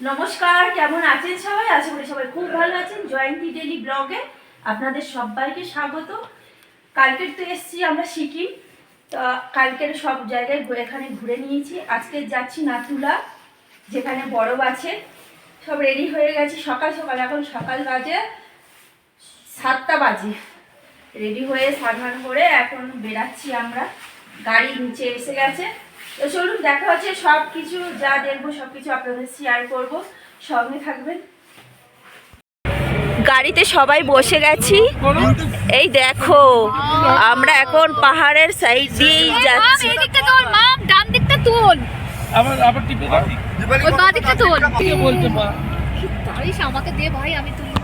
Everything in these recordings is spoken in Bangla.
নমস্কার, কেমন আছেন সবাই? আশা করি সবাই খুব ভালো আছেন। জয়ন্তী ডেলি ব্লগে আপনাদের সবাইকে স্বাগত। কালকের তো এসছি আমরা সিকিম। তো কালকের সব জায়গায় এখানে ঘুরে নিয়েছি। আজকে যাচ্ছি নাথুলা যেখানে বরফ আছে। সব রেডি হয়ে গেছে। সকাল সকাল, এখন সকাল বাজে সাতটা বাজে। রেডি হয়ে স্নান করে এখন বেরাচ্ছি আমরা। গাড়ি নিচে এসে গেছে। তো চলুন দেখা হচ্ছে সব কিছু যা দেখব সব কিছু আপনাদের শেয়ার করব। সঙ্গে থাকবেন। গাড়িতে সবাই বসে গেছি। এই দেখো আমরা এখন পাহাড়ের সাইড দিয়েই যাচ্ছি। এই দিকটা তোল মা ডান দিকটা তোল। আবার আবার টিপে দাও ওই বাঁ দিকটা তোল। কে বলছে মা? তারিস আমাকে দে ভাই আমি তুলবো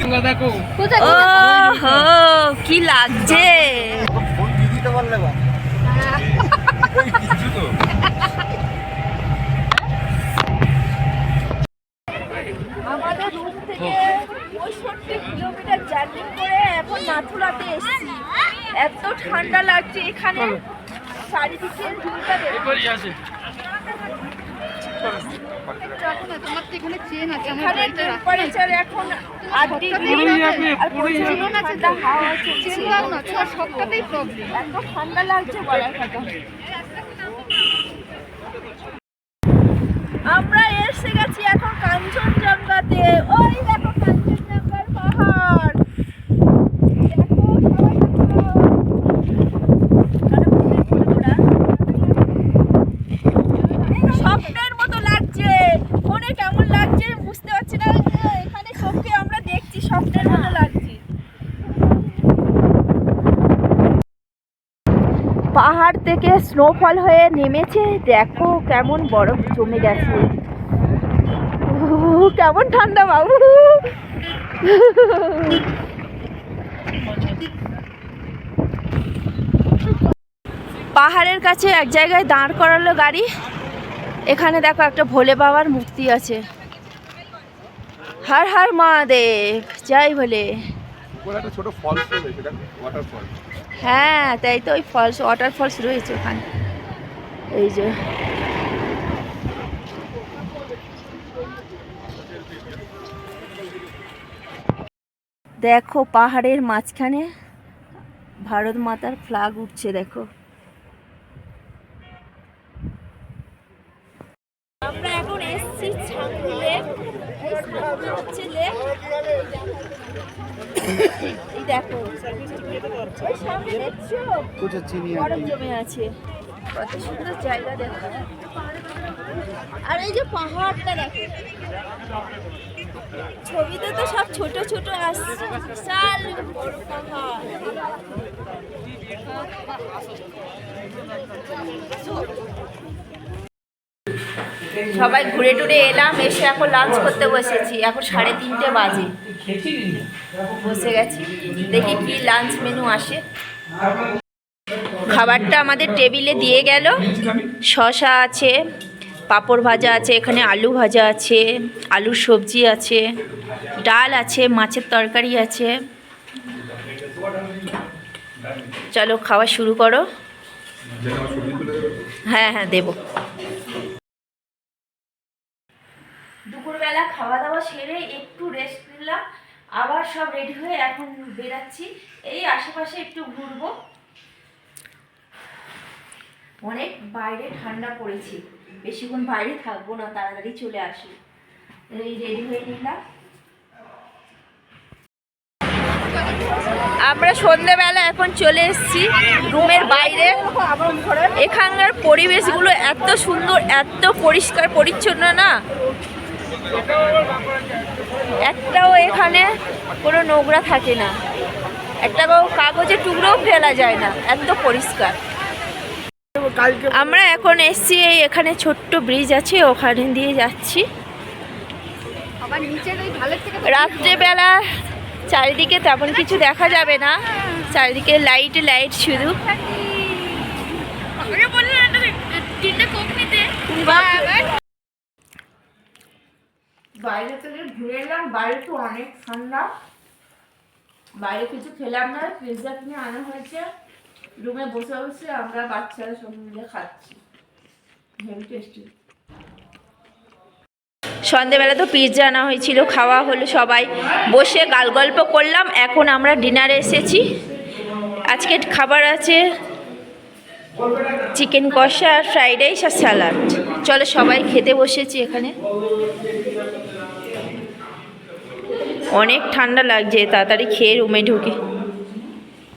তোমরা দেখো। কোথায় ও হো কি লাগছে? কিছু তো আমাদের রুম থেকে পঁয়ষট্টি কিলোমিটার জার্নি করে এখন নাথুলাতে এসেছি। এত ঠান্ডা লাগছে এখানে। চারিদিকে ঝুলটা দেখো। আমরা এসে গেছি এখন কাঞ্চনজঙ্ঘাতে। ওই দেখো কাঞ্চনজঙ্ঘার পাহাড় দেখো সবাই দেখো। কারও মুখে ফুলগুলা। স্বপ্নের মতো লাগছে ফোনে কেমন লাগছে বুঝতে পারছি না এখানে চোখে আমরা দেখছি স্বপ্নের মতো লাগছে। পাহাড় থেকে স্নোফল হয়ে নেমেছে, দেখো কেমন বরফ জমে গেছে। কেমন ঠান্ডা বাবু। পাহাড়ের কাছে এক জায়গায় দাঁড় করালো গাড়ি। এখানে দেখো একটা ভোলে বাবার মূর্তি আছে। হার হার মহাদেব যাই বলে। ছোট ফলস রয়েছে সেটা ওয়াটারফল হ্যাঁ তাই তো ওই ফলস ওয়াটার ফলস রয়েছে ওখানে। এই যে। দেখো পাহাড়ের মাঝখানে ভারত মাতার ফ্লাগ উঠছে দেখো। আমরা এখন এসছি দেখো বরফ জমে আছে কত সুন্দর জায়গা আর এই যে পাহাড়টা দেখো ছবিতে তো সব ছোট ছোট আসছে বড় পাহাড় সবাই ঘুরে টুরে এলাম, এসে এখন লাঞ্চ করতে বসেছি। এখন সাড়ে তিনটে বাজে। বসে গেছি। দেখি কি লাঞ্চ মেনু আসে। খাবারটা আমাদের টেবিলে দিয়ে গেল। শশা আছে, পাঁপড় ভাজা আছে, এখানে আলু ভাজা আছে, আলুর সবজি আছে, ডাল আছে, মাছের তরকারি আছে। চলো খাওয়া শুরু করো। হ্যাঁ হ্যাঁ দেবো। সেরে একটু রেস্ট নিলাম। আবার সব রেডি হয়ে এখন বেরাচ্ছি। এই আশেপাশে একটু ঘুরবো। অনেক বাইরে ঠান্ডা পড়েছে। বেশিক্ষণ বাইরে থাকব না, তাড়াতাড়ি চলে আসি। এই রেডি হয়ে নিলাম। আমরা সন্ধেবেলা এখন চলে এসেছি রুমের বাইরে। এখানকার পরিবেশগুলো এত সুন্দর, এত পরিষ্কার, পরিচ্ছন্ন না? একটাও এখানে কোনো নোংরা থাকে না। একটা কাগজের টুকরোও ফেলা যায় না এত পরিষ্কার। আমরা এখন এসছি এই এখানে ছোট্ট ব্রিজ আছে ওখানে দিয়ে যাচ্ছি। রাত্রেবেলা চারিদিকে তেমন কিছু দেখা যাবে না চারিদিকে লাইট লাইট শুধু। আমাকে বললে একটা তিনটে কোক নিতে বাইরে থেকে ঘুরে এলাম, বাইরে তো অনেক ঠান্ডা। বাইরে কিছু খেলাম না পিৎজা কিনে আনা হয়েছে। রুমে বসে বসে আমরা বাচ্চারা সব মিলে খাচ্ছি। সন্ধেবেলা তো পিৎজা আনা হয়েছিল, খাওয়া হলো সবাই। বসে গাল গল্প করলাম, এখন আমরা ডিনারে এসেছি। আজকে খাবার আছে চিকেন কষা আর ফ্রাইড রাইস আর স্যালাড চলো সবাই খেতে বসেছি এখানে। অনেক ঠান্ডা লাগছে, তাড়াতাড়ি খেয়ে রুমে ঢুকি।